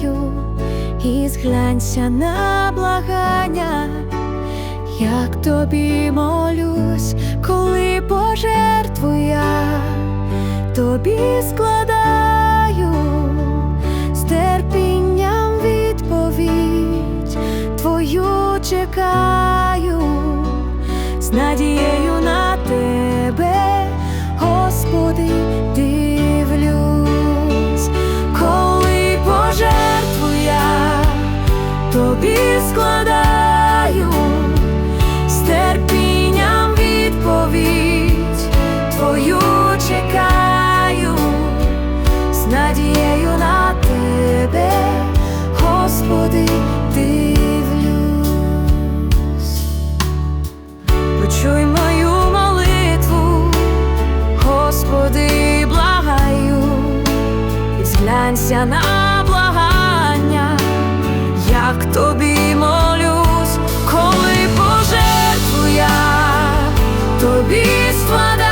благаю, і зглянься на благання, як тобі молюсь, коли пожертву тобі складаю, з терпінням відповідь твою чекаю, з надією тобі складаю, з терпінням відповідь твою чекаю, з надією на тебе, Господи, дивлюсь. Почуй мою молитву, Господи, благаю, і зглянься на тобі складає.